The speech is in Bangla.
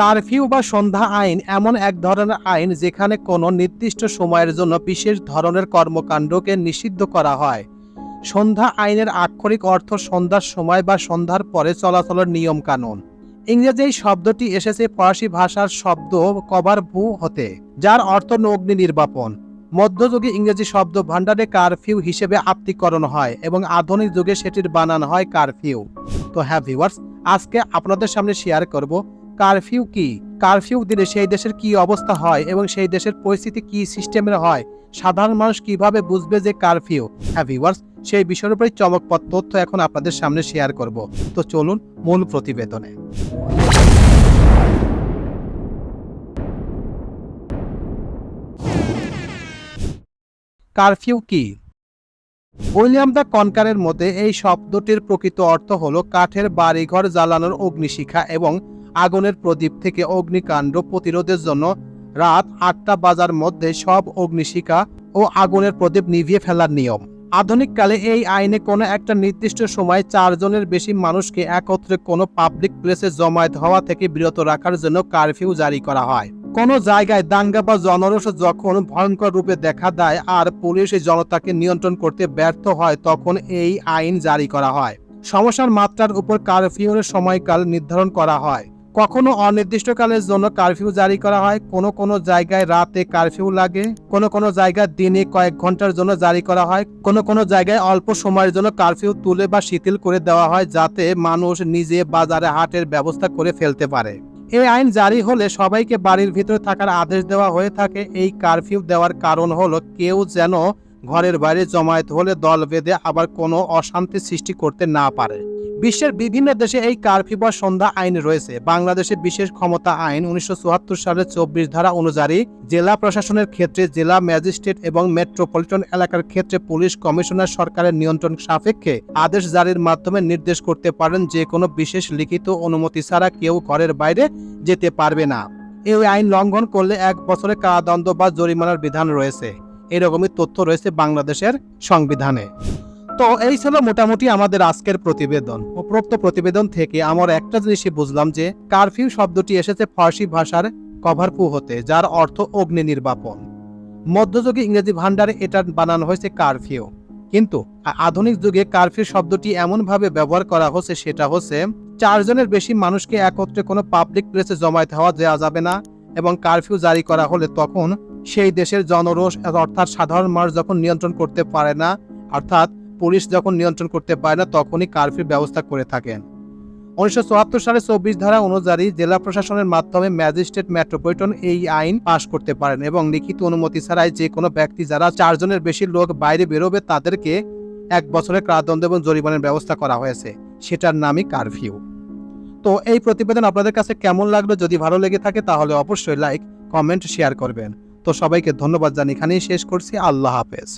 কারফিউ বা সন্ধ্যা আইন এমন এক ধরনের আইন যেখানে কোনো নির্দিষ্ট সময়ের জন্য বিশেষ ধরনের কর্মকাণ্ডকে নিষিদ্ধ করা হয়। সন্ধ্যা আইনের আক্ষরিক অর্থ সন্ধ্যার সময় বা সন্ধ্যার পরে চলাচলের নিয়ম কানুন ইংরেজি এই শব্দটি এসেছে ফরাসি ভাষার শব্দ কভার ভু হতে, যার অর্থ অগ্নি নির্বাপন। মধ্যযুগে ইংরেজি শব্দ ভাণ্ডারে কারফিউ হিসেবে আত্মীকরণ হয় এবং আধুনিক যুগে সেটির বানান হয় কারফিউ। তো হ্যাঁ ভিউয়ার্স, আজকে আপনাদের সামনে শেয়ার করব কারফিউ কি? কারফিউ দিলে সেই দেশের কি অবস্থা হয় এবং সেই দেশের পরিস্থিতি কি সিস্টেমের হয়? সাধারণ মানুষ কীভাবে বুঝবে যে কারফিউ? হ্যাঁ ভিউয়ার্স সেই বিষয়ের উপরে চমকপদ তথ্য এখন আপনাদের সামনে শেয়ার করব। তো চলুন মূল প্রতিবেদনে। কারফিউ কি? উইলিয়াম দ্য কনকারের মতে, এই শব্দটির প্রকৃত অর্থ হল কাঠের বাড়িঘর জ্বালানোর অগ্নিশিখা এবং আগুনের প্রদীপ থেকে অগ্নিকাণ্ড প্রতিরোধের জন্য রাত আটটা বাজার মধ্যে সব অগ্নিশিখা ও আগুনের প্রদীপ নিভিয়ে ফেলার নিয়ম। আধুনিক কালে এই আইনে কোনো একটা নির্দিষ্ট সময় চারজনের বেশি মানুষকে একত্রে কোনো পাবলিক প্লেসে জমায়েত হওয়া থেকে বিরত রাখার জন্য কারফিউ জারি করা হয়। কোনো জায়গায় দাঙ্গা বা জনরস যখন ভয়ঙ্কর রূপে দেখা দেয় আর পুলিশ জনতাকে নিয়ন্ত্রণ করতে ব্যর্থ হয়, তখন এই আইন জারি করা হয়। সমস্যার মাত্রার উপর কারফিউর সময়কাল নির্ধারণ করা হয়। কখনো অনির্দিষ্টকালের জন্য কারফিউ জারি করা হয়? কোনো কোনো জায়গায় রাতে কারফিউ লাগে? কোনো কোনো জায়গায় দিনে কয়েক ঘণ্টার জন্য জারি করা হয়? কোনো কোনো জায়গায় অল্প সময়ের জন্য কারফিউ তুলে বা শিথিল করে দেওয়া হয় যাতে মানুষ নিজে বাজারে হাটের ব্যবস্থা করে ফেলতে পারে? এই আইন জারি হলে সবাইকে বাড়ির ভিতরে থাকার আদেশ দেওয়া হয়ে থাকে। এই কারফিউ দেওয়ার কারণ হলো কেউ যেন ঘরের বাইরে জমায়েত হলে দল বেঁধে আবার কোনো অশান্তি সৃষ্টি করতে না পারে। বিশ্বের বিভিন্ন দেশে এই কারফিউ বা সন্ধ্যা আইন রয়েছে। বাংলাদেশে বিশেষ ক্ষমতা আইন উনিশশো চুয়াত্তর সালের চব্বিশ ধারা অনুযায়ী জেলা প্রশাসনের ক্ষেত্রে জেলা ম্যাজিস্ট্রেট এবং মেট্রোপলিটন এলাকার ক্ষেত্রে পুলিশ কমিশনার সরকারের নিয়ন্ত্রণ সাপেক্ষে আদেশ জারির মাধ্যমে নির্দেশ করতে পারেন যে কোনো বিশেষ লিখিত অনুমতি ছাড়া কেউ ঘরের বাইরে যেতে পারবে না। এই আইন লঙ্ঘন করলে এক বছরের কারাদণ্ড বা জরিমানার বিধান রয়েছে। এরকমই তথ্য রয়েছে বাংলাদেশের সংবিধানে। তো এই ছিল মোটামুটি আমাদের আজকের প্রতিবেদন। উপরোক্ত প্রতিবেদন থেকে আমার একটা জিনিসই বুঝলাম যে, কারফিউ শব্দটি এসেছে ফার্সি ভাষার কভারপু হতে, যার অর্থ অগ্নি নির্বাপন। মধ্যযুগে ইংরেজি ভান্ডারে এটার বানানো হয়েছে কারফিউ। কিন্তু আধুনিক যুগে কারফিউ শব্দটি এমনভাবে ব্যবহার করা হচ্ছে, সেটা হচ্ছে চারজনের বেশি মানুষকে একত্রে কোনো পাবলিক প্লেসে জমায়েত হওয়া দেওয়া যাবে না এবং কারফিউ জারি করা হলে তখন সেই দেশের জনরোষ, অর্থাৎ সাধারণ মানুষ যখন নিয়ন্ত্রণ করতে পারে না, অর্থাৎ পুলিশ যখন নিয়ন্ত্রণ করতে পারে না, তখনই কারফিউ ব্যবস্থা করে থাকেন। উনিশশো চুয়াত্তর সালে চব্বিশ ধারা অনুযায়ী জেলা প্রশাসনের মাধ্যমে ম্যাজিস্ট্রেট মেট্রোপলিটন এই আইন পাশ করতে পারেন এবং লিখিত অনুমতি ছাড়াই যে কোনো ব্যক্তি যারা চারজনের বেশি লোক বাইরে বেরোবে, তাদেরকে এক বছরের কারাদণ্ড এবং জরিমানের ব্যবস্থা করা হয়েছে। সেটার নামই কারফিউ। তো এই প্রতিবেদন আপনাদের কাছে কেমন লাগল? যদি ভালো লেগে থাকে, তাহলে অবশ্যই লাইক, কমেন্ট, শেয়ার করবেন। তো সবাইকে ধন্যবাদ জানি এখানেই শেষ করছি। আল্লাহ হাফেজ।